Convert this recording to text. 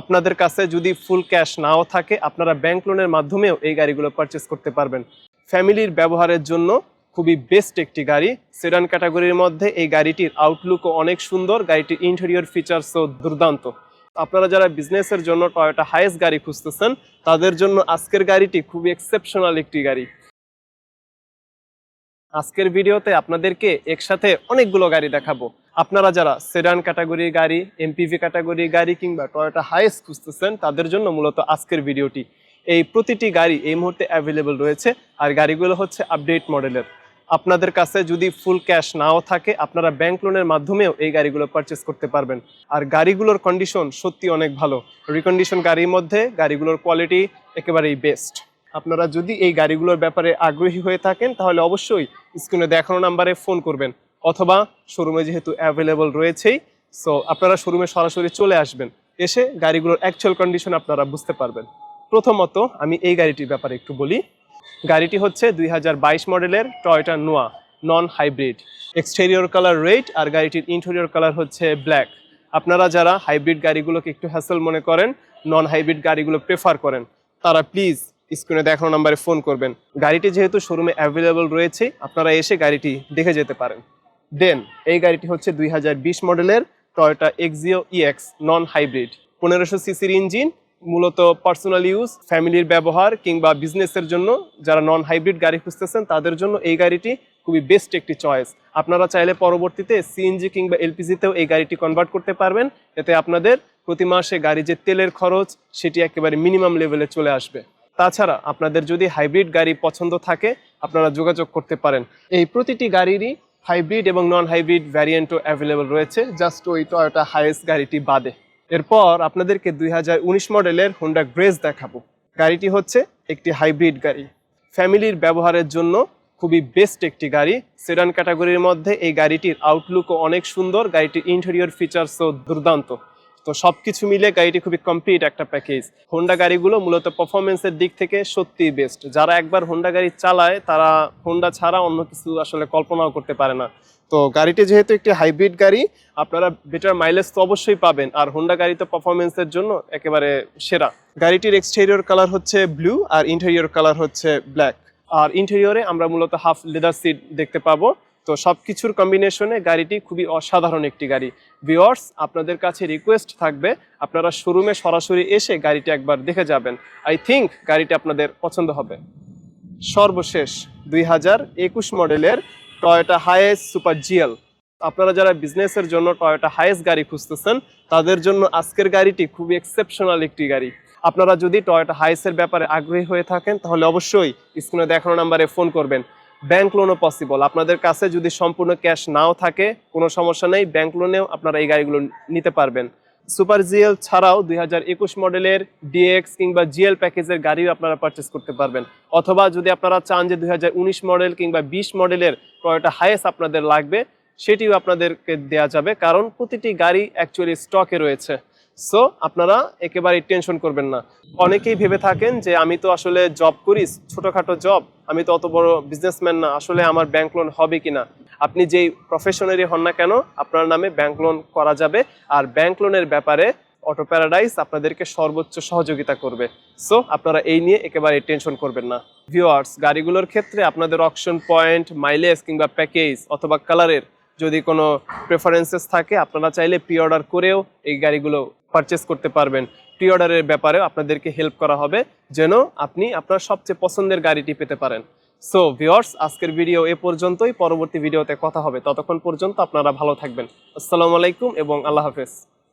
আপনাদের কাছে যদি ফুল ক্যাশ নাও থাকে, আপনারা ব্যাংক লোনের মাধ্যমেও এই গাড়িগুলো পারচেস করতে পারবেন। ফ্যামিলির ব্যবহারের জন্য খুবই বেস্ট একটি গাড়ি। সেডান ক্যাটাগরির মধ্যে এই গাড়িটির আউটলুকও অনেক সুন্দর। গাড়িটির ইন্টেরিয়র ফিচার্সও দুর্দান্ত। আপনারা যারা বিজনেসের জন্য টয়োটা হাইয়েস্ট গাড়ি খুঁজতেছেন, তাদের জন্য আজকের গাড়িটি খুবই এক্সেপশনাল একটি গাড়ি। আজকের ভিডিওতে আপনাদেরকে একসাথে অনেকগুলো গাড়ি দেখাবো। আপনারা যারা সেডান ক্যাটাগরির গাড়ি এমপিভি ক্যাটাগরির গাড়ি কিংবা টয়োটা হাইয়েস্ট খুঁজতেছেন, তাদের জন্য মূলত আজকের ভিডিওটি। এই প্রতিটি গাড়ি এই মুহূর্তে অ্যাভেলেবল রয়েছে আর গাড়িগুলো হচ্ছে আপডেট মডেলের আপনাদের কাছে যদি ফুল ক্যাশ নাও থাকে, আপনারা ব্যাংক লোনের মাধ্যমেও এই গাড়িগুলো পারচেস করতে পারবেন। আর গাড়িগুলোর কন্ডিশন সত্যি অনেক ভালো। রিকন্ডিশন গাড়ির মধ্যে গাড়িগুলোর কোয়ালিটি একেবারেই বেস্ট আপনারা যদি এই গাড়িগুলোর ব্যাপারে আগ্রহী হয়ে থাকেন, তাহলে অবশ্যই স্ক্রিনে দেখানো নাম্বারে ফোন করবেন অথবা শোরুমে যেহেতু অ্যাভেলেবল রয়েছেই সো আপনারা শোরুমে সরাসরি চলে আসবেন। এসে গাড়িগুলোর অ্যাকচুয়াল কন্ডিশন আপনারা বুঝতে পারবেন। প্রথমত আমি এই গাড়িটির ব্যাপারে একটু বলি। গাড়িটি হচ্ছে দুই হাজার বাইশ মডেলের Toyota Noah non hybrid exterior colour red আর গাড়িটির ইন্টেরিয়র কালার হচ্ছে ব্ল্যাক আপনারা যারা হাইব্রিড গাড়িগুলোকে একটু হ্যাসেল মনে করেন নন হাইব্রিড গাড়িগুলো প্রেফার করেন, তারা প্লিজ স্ক্রিনে দেখানো নাম্বারে ফোন করবেন। গাড়িটি যেহেতু শোরুমে অ্যাভেলেবল রয়েছে, আপনারা এসে গাড়িটি দেখে যেতে পারেন। দেন এই গাড়িটি হচ্ছে দুই হাজার বিশ মডেলের Toyota Axio EX non hybrid পনেরোশো সিসির ইঞ্জিন মূলত পার্সোনাল ইউজ ফ্যামিলির ব্যবহার কিংবা বিজনেসের জন্য যারা নন হাইব্রিড গাড়ি খুঁজতেছেন, তাদের জন্য এই গাড়িটি খুবই বেস্ট একটি চয়েস আপনারা চাইলে পরবর্তীতে সিএনজি কিংবা এলপিজিতেও এই গাড়িটি কনভার্ট করতে পারবেন। এতে আপনাদের প্রতি মাসে গাড়ি যে তেলের খরচ, সেটি একেবারে মিনিমাম লেভেলে চলে আসবে। তাছাড়া আপনাদের যদি হাইব্রিড গাড়ি পছন্দ থাকে, আপনারা যোগাযোগ করতে পারেন। এই প্রতিটি গাড়িরই হাইব্রিড এবং নন হাইব্রিড ভ্যারিয়েন্টও অ্যাভেলেবল রয়েছে জাস্ট ওই টয়োটা হাইয়েস্ট গাড়িটি বাদে। এরপর আপনাদেরকে দুই হাজার উনিশ মডেলের হোন্ডা গ্রেস দেখাবো। গাড়িটি হচ্ছে একটি হাইব্রিড গাড়ি। ফ্যামিলির ব্যবহারের জন্য খুবই বেস্ট একটি গাড়ি। সেডান ক্যাটাগরির মধ্যে এই গাড়িটির আউটলুকও অনেক সুন্দর। গাড়িটির ইন্টেরিয়র ফিচার্সও দুর্দান্ত। তো সব কিছু মিলে গাড়িটি খুবই কমপ্লিট একটা প্যাকেজ হোন্ডা গাড়িগুলো মূলত পারফরমেন্সের দিক থেকে সত্যিই বেস্ট যারা একবার হোন্ডা গাড়ি চালায়, তারা হোন্ডা ছাড়া অন্য কিছু আসলে কল্পনাও করতে পারে না। তো গাড়িটি যেহেতু একটি হাইব্রিড গাড়ি, আপনারা বেটার মাইলেজ তো অবশ্যই পাবেন। আর হোন্ডা গাড়ি তো পারফরমেন্সের জন্য একেবারে সেরা। গাড়িটির এক্সটেরিয়র কালার হচ্ছে ব্লু আর ইন্টেরিয়র কালার হচ্ছে ব্ল্যাক আর ইন্টেরিয়রে আমরা মূলত হাফ লেদার সিট দেখতে পাবো। তো সব কিছুর কম্বিনেশনে গাড়িটি খুবই অসাধারণ একটি গাড়ি। ভিওয়ার্স আপনাদের কাছে রিকোয়েস্ট থাকবে, আপনারা শোরুমে সরাসরি এসে গাড়িটি একবার দেখে যাবেন। আই থিঙ্ক গাড়িটি আপনাদের পছন্দ হবে। সর্বশেষ দুই হাজার একুশ মডেলের টয়োটা হায়েস্ট সুপার জিএল আপনারা যারা বিজনেসের জন্য টয়োটা হায়েস্ট গাড়ি খুঁজতেছেন, তাদের জন্য আজকের গাড়িটি খুবই এক্সেপশনাল একটি গাড়ি। আপনারা যদি টয়োটা হায়েসের ব্যাপারে আগ্রহী হয়ে থাকেন, তাহলে অবশ্যই স্ক্রিনে দেখানো নাম্বারে ফোন করবেন। ব্যাংক লোনও পসিবল আপনাদের কাছে যদি সম্পূর্ণ ক্যাশ নাও থাকে, কোনো সমস্যা নেই, ব্যাংক লোনেও আপনারা এই গাড়িগুলো নিতে পারবেন। সুপার জিএল ছাড়াও দুই হাজার একুশ মডেলের ডিএক্স কিংবা জিএল প্যাকেজের গাড়িও আপনারা পারচেস করতে পারবেন। অথবা যদি আপনারা চান যে দুই হাজার উনিশ মডেল কিংবা বিশ মডেলের টয়োটা হাইয়েস্ট আপনাদের লাগবে, সেটিও আপনাদেরকে দেওয়া যাবে, কারণ প্রতিটি গাড়ি অ্যাকচুয়ালি স্টকে রয়েছে। সো আপনারা একেবারেই টেনশন করবেন না। অনেকেই ভেবে থাকেন যে, আমি তো আসলে জব করি, ছোটোখাটো জব আমি তো অত বড় বিজনেসম্যান না, আসলে আমার ব্যাংক লোন হবে কিনা? আপনি যেই প্রফেশনারি হন না কেন, আপনার নামে ব্যাংক লোন করা যাবে, আর ব্যাংক লোনের ব্যাপারে অটো প্যারাডাইস আপনাদেরকে সর্বোচ্চ সহযোগিতা করবে। সো আপনারা এই নিয়ে একেবারে টেনশন করবেন না। ভিউয়ার্স গাড়িগুলোর ক্ষেত্রে আপনাদের অকশন পয়েন্ট মাইলেজ কিংবা প্যাকেজ অথবা কালারের যদি কোনো প্রেফারেন্সেস থাকে, আপনারা চাইলে প্রি অর্ডার করেও এই গাড়িগুলো পারচেস করতে পারবেন। প্রি অর্ডারের ব্যাপারেও আপনাদেরকে হেল্প করা হবে, যেন আপনি আপনার সবচেয়ে পছন্দের গাড়িটি পেতে পারেন। সো ভিওর্স আজকের ভিডিও এ পর্যন্তই। পরবর্তী ভিডিওতে কথা হবে। ততক্ষণ পর্যন্ত আপনারা ভালো থাকবেন। আসসালামু আলাইকুম এবং আল্লাহ হাফেজ।